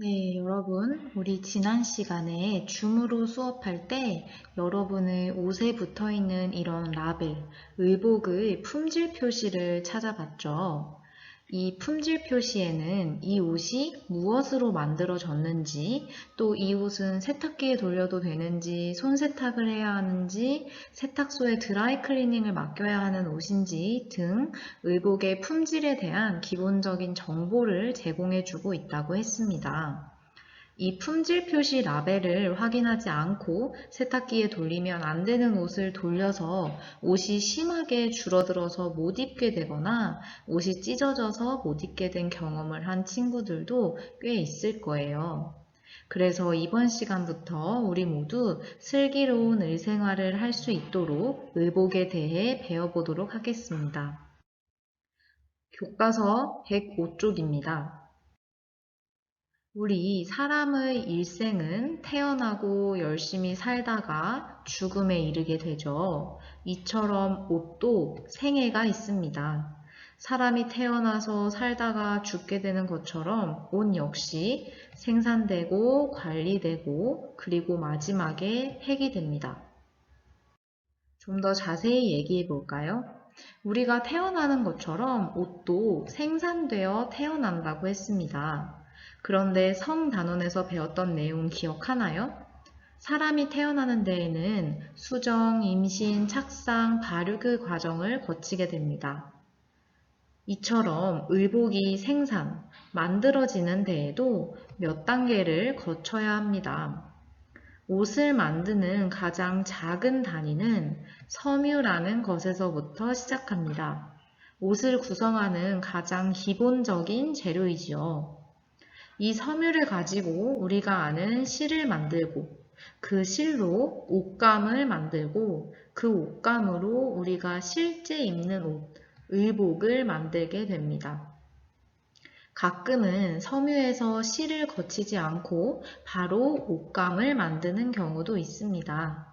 네, 여러분, 우리 지난 시간에 줌으로 수업할 때 여러분의 옷에 붙어 있는 이런 라벨, 의복의 품질 표시를 찾아봤죠. 이 품질 표시에는 이 옷이 무엇으로 만들어졌는지, 또 이 옷은 세탁기에 돌려도 되는지, 손 세탁을 해야 하는지, 세탁소에 드라이 클리닝을 맡겨야 하는 옷인지 등 의복의 품질에 대한 기본적인 정보를 제공해주고 있다고 했습니다. 이 품질 표시 라벨을 확인하지 않고 세탁기에 돌리면 안 되는 옷을 돌려서 옷이 심하게 줄어들어서 못 입게 되거나 옷이 찢어져서 못 입게 된 경험을 한 친구들도 꽤 있을 거예요. 그래서 이번 시간부터 우리 모두 슬기로운 의생활을 할 수 있도록 의복에 대해 배워보도록 하겠습니다. 교과서 105쪽입니다. 우리 사람의 일생은 태어나고 열심히 살다가 죽음에 이르게 되죠. 이처럼 옷도 생애가 있습니다. 사람이 태어나서 살다가 죽게 되는 것처럼 옷 역시 생산되고 관리되고 그리고 마지막에 폐기됩니다. 좀 더 자세히 얘기해 볼까요? 우리가 태어나는 것처럼 옷도 생산되어 태어난다고 했습니다. 그런데 성 단원에서 배웠던 내용 기억하나요? 사람이 태어나는 데에는 수정, 임신, 착상, 발육 의 과정을 거치게 됩니다. 이처럼 의복이 생산, 만들어지는 데에도 몇 단계를 거쳐야 합니다. 옷을 만드는 가장 작은 단위는 섬유라는 것에서부터 시작합니다. 옷을 구성하는 가장 기본적인 재료이지요. 이 섬유를 가지고 우리가 아는 실을 만들고 그 실로 옷감을 만들고 그 옷감으로 우리가 실제 입는 옷, 의복을 만들게 됩니다. 가끔은 섬유에서 실을 거치지 않고 바로 옷감을 만드는 경우도 있습니다.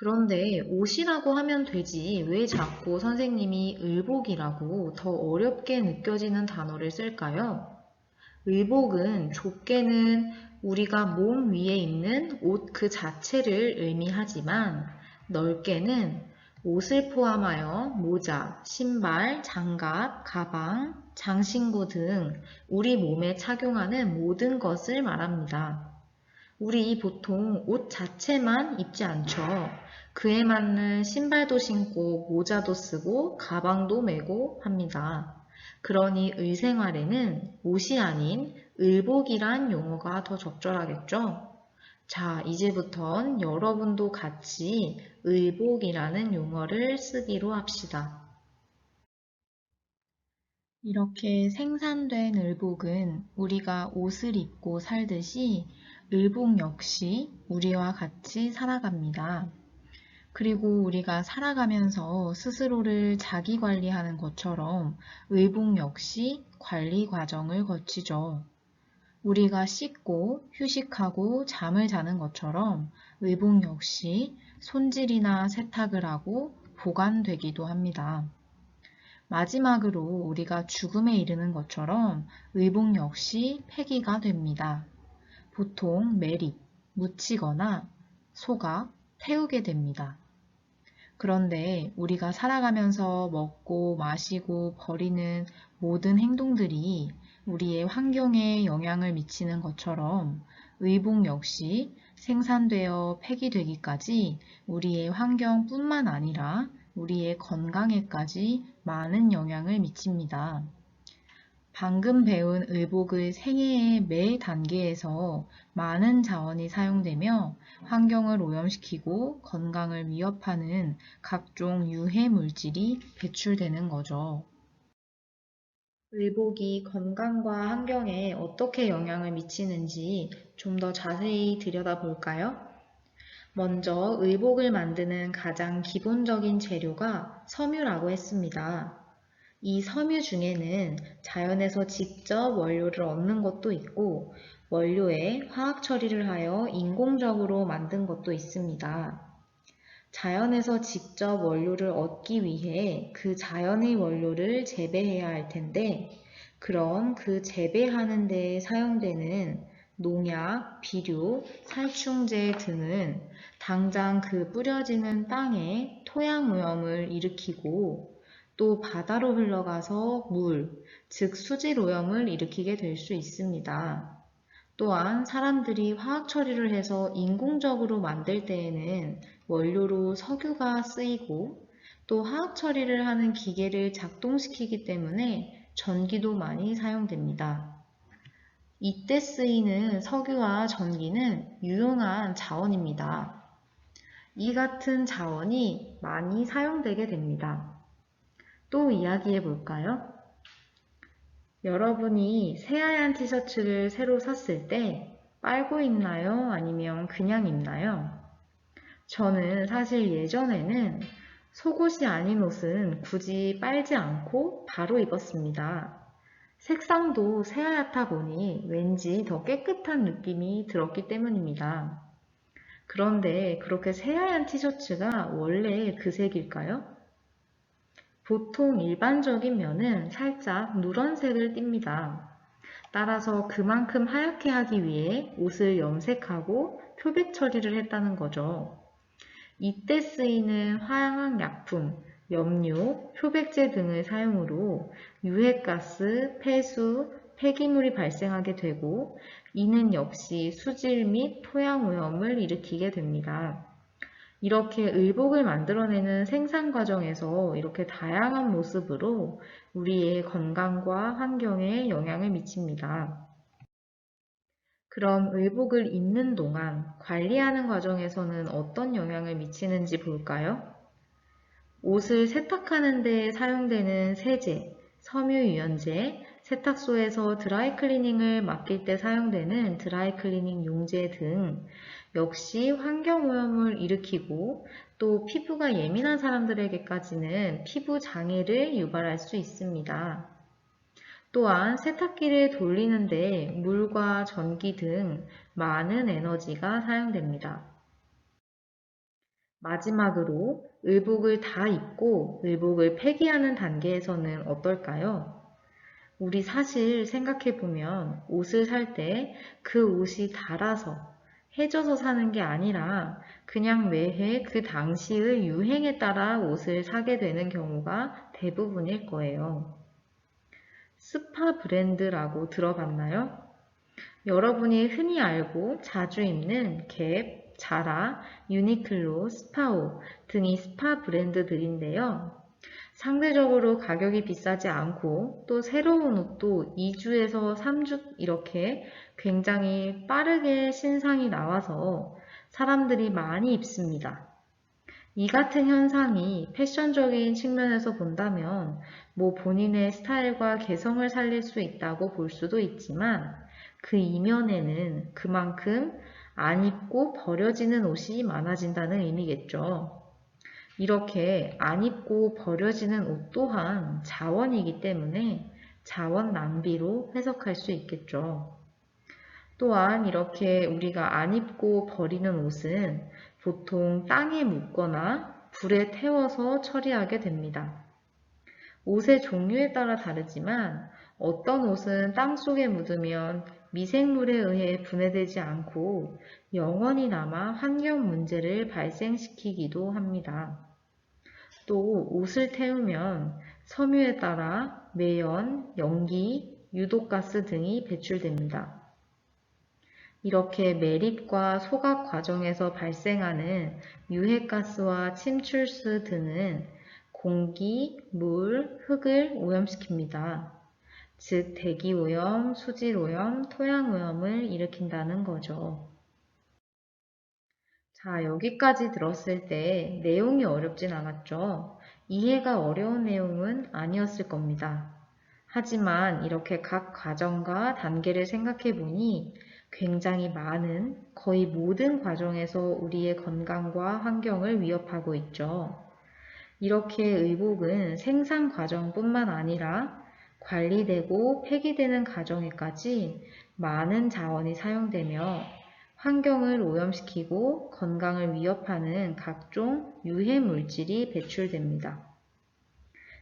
그런데 옷이라고 하면 되지 왜 자꾸 선생님이 의복이라고 더 어렵게 느껴지는 단어를 쓸까요? 의복은 좁게는 우리가 몸 위에 입는 옷 그 자체를 의미하지만 넓게는 옷을 포함하여 모자, 신발, 장갑, 가방, 장신구 등 우리 몸에 착용하는 모든 것을 말합니다. 우리 보통 옷 자체만 입지 않죠. 그에 맞는 신발도 신고 모자도 쓰고 가방도 메고 합니다. 그러니 의생활에는 옷이 아닌 의복이란 용어가 더 적절하겠죠? 자, 이제부턴 여러분도 같이 의복이라는 용어를 쓰기로 합시다. 이렇게 생산된 의복은 우리가 옷을 입고 살듯이 의복 역시 우리와 같이 살아갑니다. 그리고 우리가 살아가면서 스스로를 자기 관리하는 것처럼 의복 역시 관리 과정을 거치죠. 우리가 씻고 휴식하고 잠을 자는 것처럼 의복 역시 손질이나 세탁을 하고 보관되기도 합니다. 마지막으로 우리가 죽음에 이르는 것처럼 의복 역시 폐기가 됩니다. 보통 매립, 묻히거나 소각, 태우게 됩니다. 그런데 우리가 살아가면서 먹고 마시고 버리는 모든 행동들이 우리의 환경에 영향을 미치는 것처럼 의복 역시 생산되어 폐기되기까지 우리의 환경뿐만 아니라 우리의 건강에까지 많은 영향을 미칩니다. 방금 배운 의복의 생애의 매 단계에서 많은 자원이 사용되며 환경을 오염시키고 건강을 위협하는 각종 유해 물질이 배출되는 거죠. 의복이 건강과 환경에 어떻게 영향을 미치는지 좀 더 자세히 들여다볼까요? 먼저 의복을 만드는 가장 기본적인 재료가 섬유라고 했습니다. 이 섬유 중에는 자연에서 직접 원료를 얻는 것도 있고 원료에 화학 처리를 하여 인공적으로 만든 것도 있습니다. 자연에서 직접 원료를 얻기 위해 그 자연의 원료를 재배해야 할 텐데 그럼 그 재배하는 데 사용되는 농약, 비료, 살충제 등은 당장 그 뿌려지는 땅에 토양 오염을 일으키고 또 바다로 흘러가서 물, 즉 수질 오염을 일으키게 될 수 있습니다. 또한 사람들이 화학 처리를 해서 인공적으로 만들 때에는 원료로 석유가 쓰이고 또 화학 처리를 하는 기계를 작동시키기 때문에 전기도 많이 사용됩니다. 이때 쓰이는 석유와 전기는 유용한 자원입니다. 이 같은 자원이 많이 사용되게 됩니다. 또 이야기해 볼까요? 여러분이 새하얀 티셔츠를 새로 샀을 때 빨고 입나요? 아니면 그냥 입나요? 저는 사실 예전에는 속옷이 아닌 옷은 굳이 빨지 않고 바로 입었습니다. 색상도 새하얗다 보니 왠지 더 깨끗한 느낌이 들었기 때문입니다. 그런데 그렇게 새하얀 티셔츠가 원래 그 색일까요? 보통 일반적인 면은 살짝 누런색을 띱니다. 따라서 그만큼 하얗게 하기 위해 옷을 염색하고 표백 처리를 했다는 거죠. 이때 쓰이는 화학 약품, 염료, 표백제 등의 사용으로 유해가스, 폐수, 폐기물이 발생하게 되고 이는 역시 수질 및 토양 오염을 일으키게 됩니다. 이렇게 의복을 만들어내는 생산 과정에서 이렇게 다양한 모습으로 우리의 건강과 환경에 영향을 미칩니다. 그럼 의복을 입는 동안 관리하는 과정에서는 어떤 영향을 미치는지 볼까요? 옷을 세탁하는 데 사용되는 세제, 섬유유연제, 세탁소에서 드라이클리닝을 맡길 때 사용되는 드라이클리닝 용제 등 역시 환경오염을 일으키고 또 피부가 예민한 사람들에게까지는 피부 장애를 유발할 수 있습니다. 또한 세탁기를 돌리는데 물과 전기 등 많은 에너지가 사용됩니다. 마지막으로 의복을 다 입고 의복을 폐기하는 단계에서는 어떨까요? 우리 사실 생각해보면 옷을 살 때 그 옷이 닳아서 해져서 사는 게 아니라 그냥 매해 그 당시의 유행에 따라 옷을 사게 되는 경우가 대부분일 거예요. 스파 브랜드라고 들어봤나요? 여러분이 흔히 알고 자주 입는 갭, 자라, 유니클로, 스파오 등이 스파 브랜드들인데요. 상대적으로 가격이 비싸지 않고 또 새로운 옷도 2주에서 3주 이렇게 굉장히 빠르게 신상이 나와서 사람들이 많이 입습니다. 이 같은 현상이 패션적인 측면에서 본다면 뭐 본인의 스타일과 개성을 살릴 수 있다고 볼 수도 있지만 그 이면에는 그만큼 안 입고 버려지는 옷이 많아진다는 의미겠죠. 이렇게 안 입고 버려지는 옷 또한 자원이기 때문에 자원 낭비로 해석할 수 있겠죠. 또한 이렇게 우리가 안 입고 버리는 옷은 보통 땅에 묻거나 불에 태워서 처리하게 됩니다. 옷의 종류에 따라 다르지만 어떤 옷은 땅 속에 묻으면 미생물에 의해 분해되지 않고 영원히 남아 환경 문제를 발생시키기도 합니다. 또 옷을 태우면 섬유에 따라 매연, 연기, 유독가스 등이 배출됩니다. 이렇게 매립과 소각 과정에서 발생하는 유해가스와 침출수 등은 공기, 물, 흙을 오염시킵니다. 즉 대기오염, 수질오염, 토양오염을 일으킨다는 거죠. 자, 여기까지 들었을 때 내용이 어렵진 않았죠. 이해가 어려운 내용은 아니었을 겁니다. 하지만 이렇게 각 과정과 단계를 생각해 보니 굉장히 많은, 거의 모든 과정에서 우리의 건강과 환경을 위협하고 있죠. 이렇게 의복은 생산 과정뿐만 아니라 관리되고 폐기되는 과정에까지 많은 자원이 사용되며 환경을 오염시키고 건강을 위협하는 각종 유해 물질이 배출됩니다.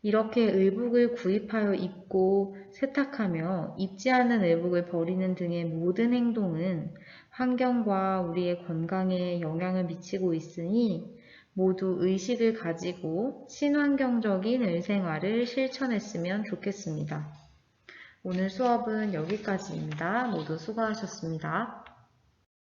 이렇게 의복을 구입하여 입고 세탁하며 입지 않은 의복을 버리는 등의 모든 행동은 환경과 우리의 건강에 영향을 미치고 있으니 모두 의식을 가지고 친환경적인 의생활을 실천했으면 좋겠습니다. 오늘 수업은 여기까지입니다. 모두 수고하셨습니다.